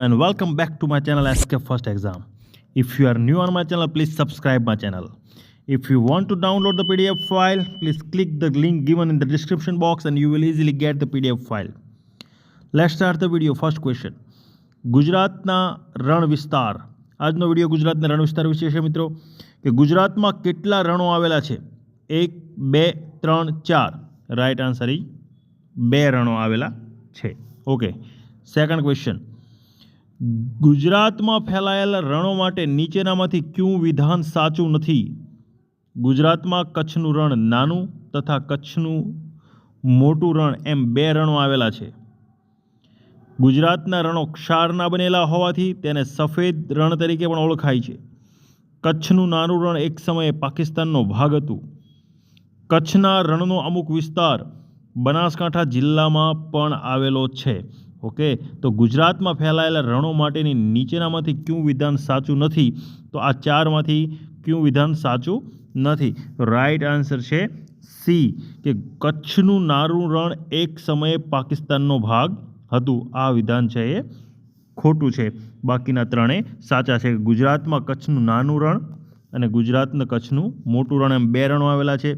and welcome back to my channel escape First Exam. If you are new on my channel, please subscribe my channel. If you want to download the PDF file, please click the link given in the description box and you will easily get the PDF file. Let's start the video. First question. ગુજરાતના રણ વિસ્તાર આજનો video ગુજરાતના રણ વિસ્તાર વિશે છે મિત્રો કે ગુજરાતમાં કેટલા રણો આવેલા છે એક બે ત્રણ ચાર રાઈટ આન્સર ઈ બે રણો આવેલા છે ઓકે સેકન્ડ ક્વેશ્ચન ગુજરાતમાં ફેલાયેલા રણો માટે નીચેનામાંથી ક્યું વિધાન સાચું નથી? ગુજરાતમાં કચ્છનું રણ નાનું તથા કચ્છનું મોટું રણ એમ બે રણો આવેલા છે. ગુજરાતના રણો ક્ષારના બનેલા હોવાથી તેને સફેદ રણ તરીકે પણ ઓળખાય છે. કચ્છનું નાનું રણ એક સમયે પાકિસ્તાનનો ભાગ હતું. કચ્છના રણનો અમુક વિસ્તાર બનાસકાંઠા જિલ્લામાં પણ આવેલો છે. ઓકે? તો ગુજરાતમાં ફેલાયેલા રણો માટેની નીચેનામાંથી કયું વિધાન સાચું નથી? તો આ ચારમાંથી કયું વિધાન સાચું નથી? રાઈટ આન્સર છે સી, કે કચ્છનું નારું રણ એક સમયે પાકિસ્તાનનો ભાગ હતું. આ વિધાન છે એ ખોટું છે. બાકીના ત્રણેય સાચા છે. ગુજરાતમાં કચ્છનું નાનું રણ અને ગુજરાતના કચ્છનું મોટું રણ એમ બે રણો આવેલા છે.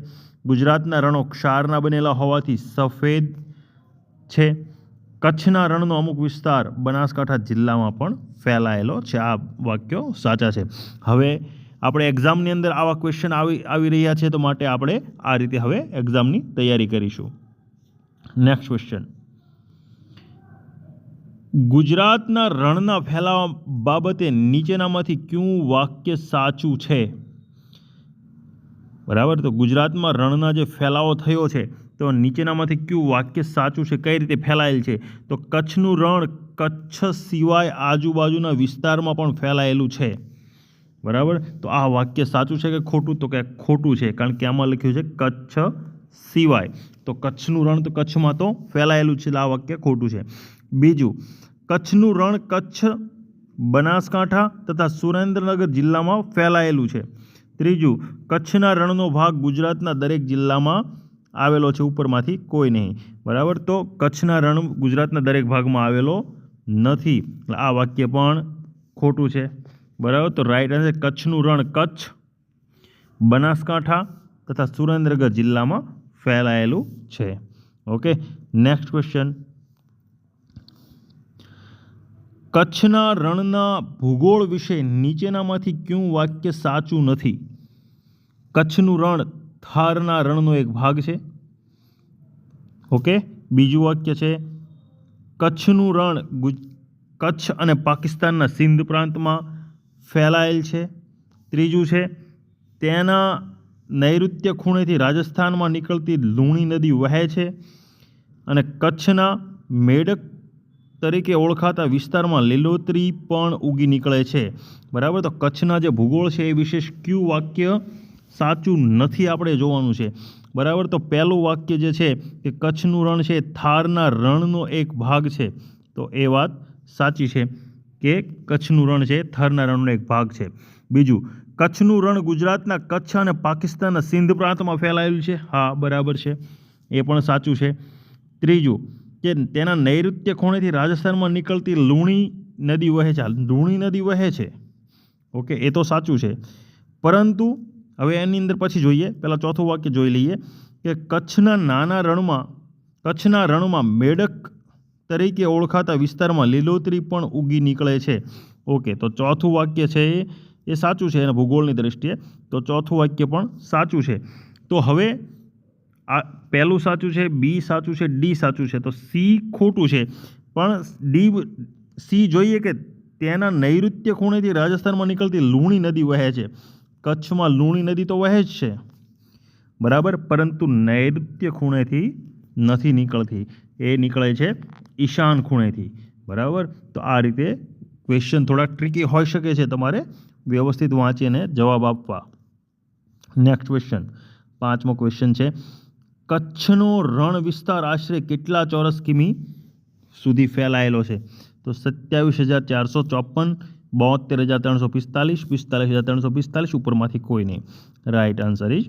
ગુજરાતના રણો ક્ષારના બનેલા હોવાથી સફેદ છે. કચ્છના રણનો અમુક વિસ્તાર બનાસકાંઠા જિલ્લામાં પણ ફેલાયેલો છે. આ વાક્યો સાચા છે. હવે આપણે એક્ઝામની અંદર આવા ક્વેશ્ચન આવી આવી રહ્યા છે તો માટે આપણે આ રીતે હવે એક્ઝામની તૈયારી કરીશું. નેક્સ્ટ ક્વેશ્ચન ગુજરાતના રણના ફેલાવા બાબતે નીચેનામાંથી કયું વાક્ય સાચું છે? બરાબર? તો ગુજરાતમાં રણના જે ફેલાવો થયો છે, તો નીચેનામાંથી કયું વાક્ય સાચું છે, કઈ રીતે ફેલાયેલ છે? તો કચ્છનું રણ કચ્છ સિવાય આજુબાજુના વિસ્તારમાં પણ ફેલાયેલું છે. બરાબર? તો આ વાક્ય સાચું છે કે ખોટું? તો કે ખોટું છે, કારણ કે આમાં લખ્યું છે કચ્છ સિવાય. તો કચ્છનું રણ તો કચ્છમાં તો ફેલાયેલું છે આ વાક્ય ખોટું છે. બીજું, કચ્છનું રણ કચ્છ બનાસકાંઠા તથા સુરેન્દ્રનગર જિલ્લામાં ફેલાયેલું છે. ત્રીજું, કચ્છના રણનો ભાગ ગુજરાતના દરેક જિલ્લામાં આવેલો છે, ઉપરમાંથી કોઈ નહીં. બરાબર? તો કચ્છના રણ ગુજરાતના દરેક ભાગમાં આવેલો નથી. આ વાક્ય પણ ખોટું છે. બરાબર? તો રાઈટ આન્સર કચ્છનું રણ કચ્છ, બનાસકાંઠા તથા સુરેન્દ્રનગર જિલ્લામાં ફેલાયેલું છે. ઓકે નેક્સ્ટ ક્વેશ્ચન કચ્છના રણના ભૂગોળ વિશે નીચેનામાંથી ક્યું વાક્ય સાચું નથી? કચ્છનું રણ થારના રણનો એક ભાગ છે. ઓકે, બીજું વાક્ય છે, કચ્છનું રણ ગુ કચ્છ અને પાકિસ્તાનના સિંધ પ્રાંતમાં ફેલાયેલ છે. ત્રીજું છે, તેના નૈઋત્ય ખૂણેથી રાજસ્થાનમાં નીકળતી લુણી નદી વહે છે અને કચ્છના મેડક તરીકે ઓળખાતા વિસ્તારમાં લીલોતરી પણ ઉગી નીકળે છે. બરાબર? તો કચ્છના જે ભૂગોળ છે એ વિશેષ ક્યુ વાક્ય સાચું નથી આપણે જોવાનું છે. બરાબર? તો પહેલું વાક્ય જે છે કે કચ્છનું રણ છે થારના રણનો એક ભાગ છે. તો એ વાત સાચી છે કે કચ્છનું રણ છે થારના રણનો એક ભાગ છે. બીજું, કચ્છનું રણ ગુજરાતના કચ્છ અને પાકિસ્તાનના સિંધ પ્રાંતમાં ફેલાયેલું છે. હા, બરાબર છે. એ પણ સાચું છે. ત્રીજું કે તેના નૈઋત્ય ખૂણેથી રાજસ્થાનમાં નીકળતી લુણી નદી વહે છે. લુણી નદી વહે છે. ઓકે, એ તો સાચું છે. પરંતુ હવે એની અંદર પછી જોઈએ, પહેલાં ચોથું વાક્ય જોઈ લઈએ કે કચ્છના નાના રણમાં, કચ્છના રણમાં મેડક તરીકે ઓળખાતા વિસ્તારમાં લીલોતરી પણ ઉગી નીકળે છે. ઓકે, તો ચોથું વાક્ય છે એ સાચું છે એના ભૂગોળની દ્રષ્ટિએ. તો ચોથું વાક્ય પણ સાચું છે. તો હવે આ પહેલું સાચું છે, બી સાચું છે, ડી સાચું છે. તો સી ખોટું છે. પણ ડી સી જોઈએ કે તેના નૈઋત્ય ખૂણેથી રાજસ્થાનમાં નીકળતી લુણી નદી વહે છે. કચ્છમાં લુણી નદી તો વહે જ છે. બરાબર? પરંતુ નૈઋત્ય ખૂણેથી નથી નીકળતી. એ નીકળે છે ઈશાન ખૂણેથી. બરાબર? તો આ રીતે ક્વેશ્ચન થોડા ટ્રિકી હોઈ શકે છે તમારે વ્યવસ્થિત વાંચીને જવાબ આપવા. નેક્સ્ટ ક્વેશ્ચન પાંચમો ક્વેશ્ચન છે. કચ્છનો રણ વિસ્તાર આશરે કેટલા ચોરસ કિમી સુધી ફેલાયેલો છે? તો સત્યાવીસ હજાર ચારસો ચોપન બોતેર હજાર ત્રણસો પિસ્તાલીસ પિસ્તાલીસ હજાર ત્રણસો પિસ્તાલીસ ઉપરમાંથી કોઈ નહીં. રાઈટ આન્સર ઇઝ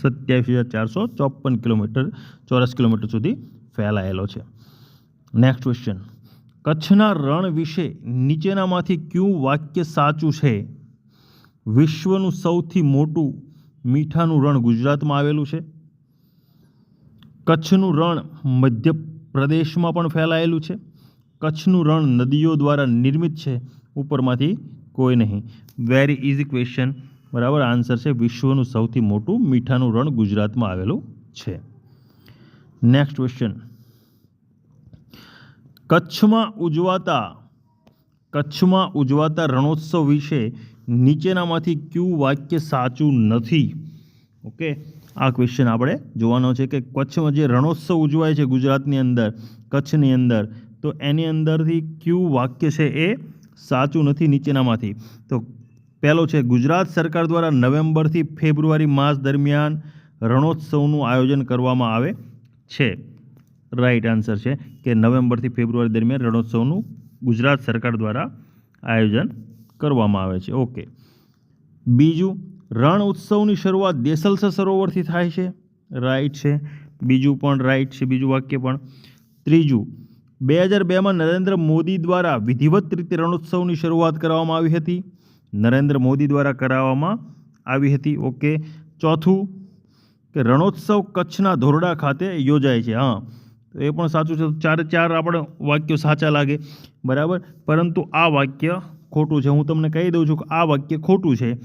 સત્યાવીસ હજાર ચારસો ચોપન કિલોમીટર, ચોરસ કિલોમીટર સુધી ફેલાયેલો છે. નેક્સ્ટ ક્વેશ્ચન કચ્છના રણ વિશે નીચેનામાંથી કયું વાક્ય સાચું છે? વિશ્વનું સૌથી મોટું મીઠાનું રણ ગુજરાતમાં આવેલું છે. કચ્છનું રણ મધ્યપ્રદેશમાં પણ ફેલાયેલું છે. કચ્છનું રણ નદીઓ દ્વારા નિર્મિત છે. ઉપરમાંથી કોઈ નહીં. વેરી ઇઝી ક્વેશ્ચન બરાબર? આન્સર છે, વિશ્વનું સૌથી મોટું મીઠાનું રણ ગુજરાતમાં આવેલું છે. નેક્સ્ટ ક્વેશ્ચન કચ્છમાં ઉજવાતા કચ્છમાં ઉજવાતા રણોત્સવ વિશે નીચેનામાંથી ક્યુ વાક્ય સાચું નથી? ઓકે આ ક્વેશ્ચન આપણે જોવાનો છે કે કચ્છમાં જે રણોત્સવ ઉજવાય છે ગુજરાતની અંદર, કચ્છની અંદર, તો એની અંદરથી ક્યુ વાક્ય છે એ સાચું નથી નીચેનામાંથી? તો પહેલો છે, ગુજરાત સરકાર દ્વારા નવેમ્બરથી ફેબ્રુઆરી માસ દરમિયાન રણોત્સવનું આયોજન કરવામાં આવે છે. રાઈટ આન્સર છે કે નવેમ્બરથી ફેબ્રુઆરી દરમિયાન રણોત્સવનું ગુજરાત સરકાર દ્વારા આયોજન કરવામાં આવે છે. ઓકે બીજું રણ ઉત્સવની શરૂઆત દેસલસર સરોવરથી થાય છે. રાઈટ છે. બીજું પણ રાઈટ છે. બીજું વાક્ય પણ. ત્રીજું, બે હજાર બેમાં નરેન્દ્ર મોદી દ્વારા વિધિવત રીતે રણોત્સવની શરૂઆત કરવામાં આવી હતી. નરેન્દ્ર મોદી દ્વારા કરાવવામાં આવી હતી. ઓકે ચોથું, કે રણોત્સવ કચ્છના ધોરડા ખાતે યોજાય છે. હા. તો એ પણ સાચું છે. ચારે ચાર આપણે વાક્યો સાચા લાગે. બરાબર? પરંતુ આ વાક્ય ખોટું છે. હું તમને કહી દઉં છું કે આ વાક્ય ખોટું છે.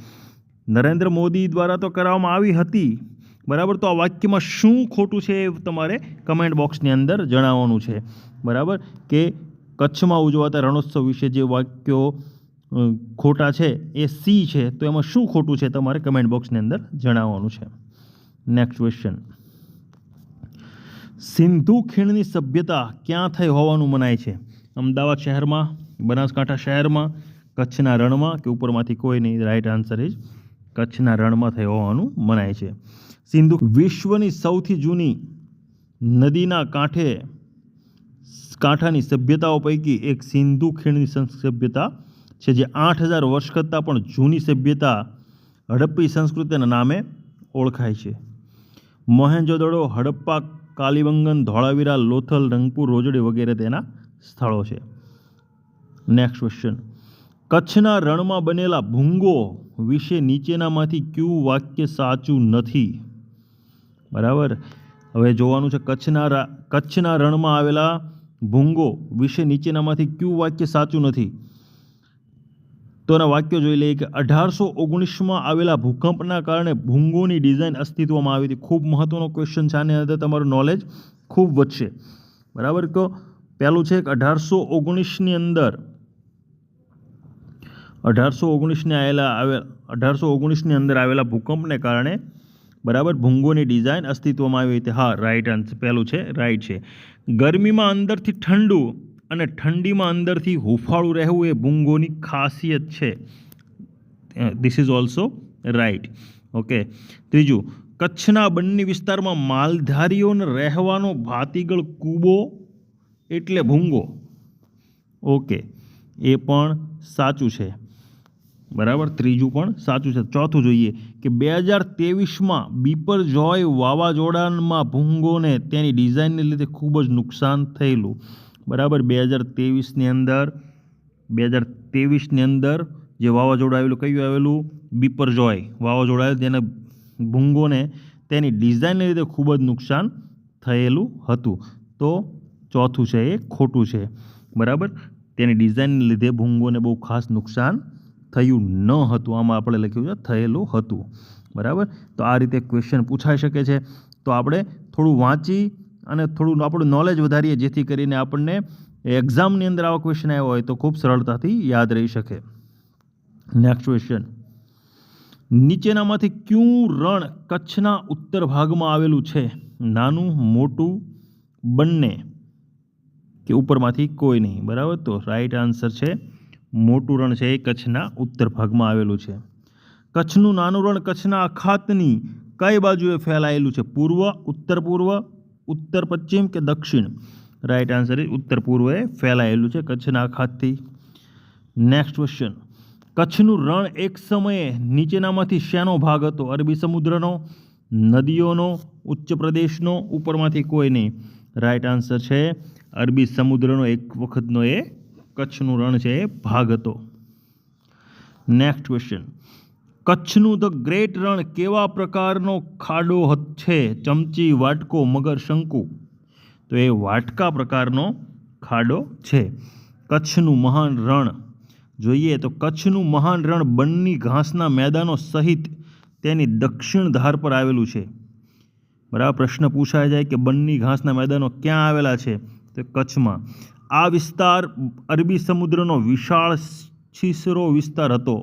નરેન્દ્ર મોદી દ્વારા તો કરાવવામાં આવી હતી. બરાબર? તો આ વાક્યમાં શું ખોટું છે એ તમારે કમેન્ટ બોક્સની અંદર જણાવવાનું છે. બરાબર? કે કચ્છમાં ઉજવાતા રણોત્સવ વિશે જે વાક્યો ખોટા છે, એ સી છે, તો એમાં શું ખોટું છે તમારે કમેન્ટ બોક્સની અંદર જણાવવાનું છે. નેક્સ્ટ ક્વેશ્ચન સિંધુ ખીણની સભ્યતા ક્યાં થઈ હોવાનું મનાય છે? અમદાવાદ શહેરમાં, બનાસકાંઠા શહેરમાં, કચ્છના રણમાં, કે ઉપરમાંથી કોઈ નહીં? રાઈટ આન્સર ઇઝ કચ્છના રણમાં થયો હોવાનું મનાય છે. સિંધુ વિશ્વની સૌથી જૂની નદીના કાંઠે કાંઠાની સભ્યતાઓ પૈકી એક સિંધુ ખીણની સભ્યતા છે, જે આઠ હજાર વર્ષ કરતાં પણ જૂની સભ્યતા હડપ્પી સંસ્કૃતિના નામે ઓળખાય છે. મોહેંજોદડો હડપ્પા કાલીબંગન ધોળાવીરા, લોથલ, રંગપુર, રોજડી વગેરે તેના સ્થળો છે. નેક્સ્ટ ક્વેશ્ચન કચ્છના રણમાં બનેલા ભૂંગો વિશે નીચેનામાંથી કયું વાક્ય સાચું નથી? બરાબર? હવે જોવાનું છે કચ્છના કચ્છના રણમાં આવેલા ભૂંગો વિશે નીચેનામાંથી કયું વાક્ય સાચું નથી? તો એના વાક્યો જોઈ લઈએ કે અઢારસો ઓગણીસમાં આવેલા ભૂકંપના કારણે ભૂંગોની ડિઝાઇન અસ્તિત્વમાં આવી હતી. ખૂબ મહત્વનો ક્વેશ્ચન છે. આની અંદર તમારું નોલેજ ખૂબ વધશે. બરાબર? તો પહેલું છે કે અઢારસો ઓગણીસની અંદર અઢારસો ઓગણીસને આવેલા આવેલ અઢારસો ઓગણીસની અંદર આવેલા ભૂકંપને કારણે બરાબર ભૂંગોની ડિઝાઇન અસ્તિત્વમાં આવી હતી. હા રાઈટ આન્સર પહેલું છે રાઈટ છે. ગરમીમાં અંદરથી ઠંડુ અને ઠંડીમાં અંદરથી હુફાળું રહેવું એ ભૂંગોની ખાસિયત છે. This is also right okay ત્રીજું, કચ્છના બંને વિસ્તારમાં માલધારીઓને રહેવાનો ભાતીગળ કૂબો એટલે ભૂંગો. ઓકે એ પણ સાચું છે. બરાબર? ત્રીજું પણ સાચું છે. ચોથું જોઈએ કે બે હજાર ત્રેવીસમાં બીપર જોય વાવાઝોડામાં ભૂંગોને તેની ડિઝાઇનને લીધે ખૂબ જ નુકસાન થયેલું. બરાબર? બે હજાર ત્રેવીસની અંદર, બે હજાર ત્રેવીસની અંદર જે વાવાઝોડું આવેલું, કયું આવેલું? બીપરજોય વાવાઝોડું આવેલું, તેના ભૂંગોને તેની ડિઝાઇનને લીધે ખૂબ જ નુકસાન થયેલું હતું. તો ચોથું છે એ ખોટું છે. બરાબર? તેની ડિઝાઇનને લીધે ભૂંગોને બહુ ખાસ નુકસાન થયું ન હતું. આમાં આપણે લખ્યું છે, થયેલું હતું. બરાબર? તો આ રીતે ક્વેશ્ચન પૂછાઈ શકે છે. તો આપણે થોડું વાંચી અને થોડું આપણું નોલેજ વધારીએ, જેથી કરીને આપણને એક્ઝામની અંદર આવા ક્વેશ્ચન આવ્યો હોય તો ખૂબ સરળતાથી યાદ રહી શકે. નેક્સ્ટ ક્વેશ્ચન નીચેનામાંથી ક્યું રણ કચ્છના ઉત્તર ભાગમાં આવેલું છે? નાનું, મોટું, બંને. કે ઉપરમાંથી કોઈ નહીં. બરાબર? તો રાઈટ આન્સર છે મોટું રણ છે એ કચ્છના ઉત્તર ભાગમાં આવેલું છે. કચ્છનું નાનું રણ કચ્છના અખાતની કઈ બાજુએ ફેલાયેલું છે? પૂર્વ, ઉત્તર પૂર્વ, ઉત્તર પશ્ચિમ કે દક્ષિણ? રાઈટ આન્સર ઉત્તર પૂર્વએ ફેલાયેલું છે કચ્છના અખાતથી નેક્સ્ટ ક્વેશ્ચન કચ્છનું રણ એક સમયે નીચેનામાંથી શેનો ભાગ હતો? અરબી સમુદ્રનો, નદીઓનો, ઉચ્ચ પ્રદેશનો? ઉપરમાંથી કોઈ નહીં. રાઈટ આન્સર છે અરબી સમુદ્રનો એક વખતનો એ કચ્છનું રણ છે એ ભાગ હતો નેક્સ્ટ ક્વેશ્ચન કચ્છનું ધ ગ્રેટ રણ કેવા પ્રકારનો ખાડો છે? ચમચી, વાટકો, મગર, શંકુ? તો એ વાટકા પ્રકારનો ખાડો છે. કચ્છનું મહાન રણ. જોઈએ તો કચ્છનું મહાન રણ બન્ની ઘાસના મેદાનો સહિત તેની દક્ષિણ ધાર પર આવેલું છે. બરાબર, પ્રશ્ન પૂછાય જાય કે બન્ની ઘાસના મેદાનો ક્યાં આવેલા છે? તો કચ્છમાં. આ વિસ્તાર અરબી સમુદ્રનો વિશાળ છીસરો વિસ્તાર હતો.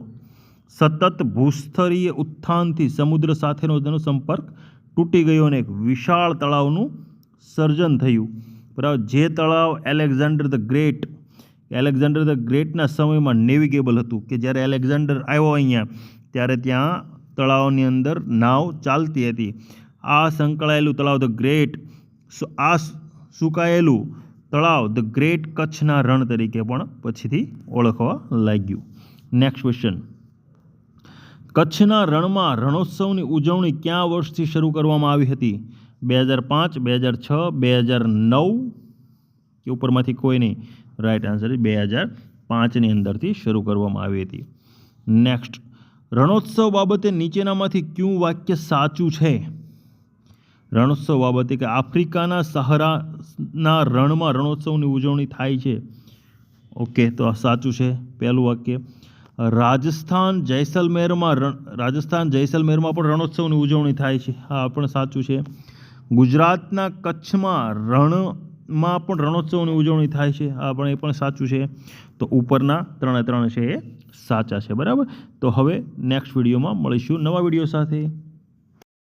સતત ભૂસ્તરીય ઉત્થાનથી સમુદ્ર સાથેનો તેનો સંપર્ક તૂટી ગયો અને એક વિશાળ તળાવનું સર્જન થયું. બરાબર, જે તળાવ Alexander the great, Alexander the ગ્રેટના સમયમાં નેવિગેબલ હતું કે જ્યારે એલેક્ઝાન્ડર આવ્યો અહીંયા, ત્યારે ત્યાં તળાવની અંદર નાવ ચાલતી હતી. આ સંકળાયેલું તળાવ ધ ગ્રેટ આ સુકાયેલું તળાવ ધ ગ્રેટ કચ્છના રણ તરીકે પણ પછીથી ઓળખવા લાગ્યું. નેક્સ્ટ ક્વેશ્ચન કચ્છના રણમાં રણોત્સવની ઉજવણી ક્યાં વર્ષથી શરૂ કરવામાં આવી હતી? બે હજાર પાંચ, બે હજાર છ, બે હજાર નવ? કે ઉપરમાંથી કોઈ નહીં. રાઈટ આન્સર બે હજાર પાંચની અંદરથી શરૂ કરવામાં આવી હતી. નેક્સ્ટ રણોત્સવ બાબતે નીચેનામાંથી ક્યું વાક્ય સાચું છે? રણોત્સવ બાબતે કે આફ્રિકાના સહારાના રણમાં રણોત્સવની ઉજવણી થાય છે. ઓકે, તો આ સાચું છે પહેલું વાક્ય. રાજસ્થાન જૈસલમેરમાં રણ, રાજસ્થાન જૈસલમેરમાં પણ રણોત્સવની ઉજવણી થાય છે. હા પણ સાચું છે. ગુજરાતના કચ્છમાં રણમાં પણ રણોત્સવની ઉજવણી થાય છે. હા, પણ એ પણ સાચું છે. તો ઉપરના ત્રણે ત્રણ છે એ સાચા છે, બરાબર? તો હવે નેક્સ્ટ વિડીયોમાં મળીશું નવા વીડિયો સાથે.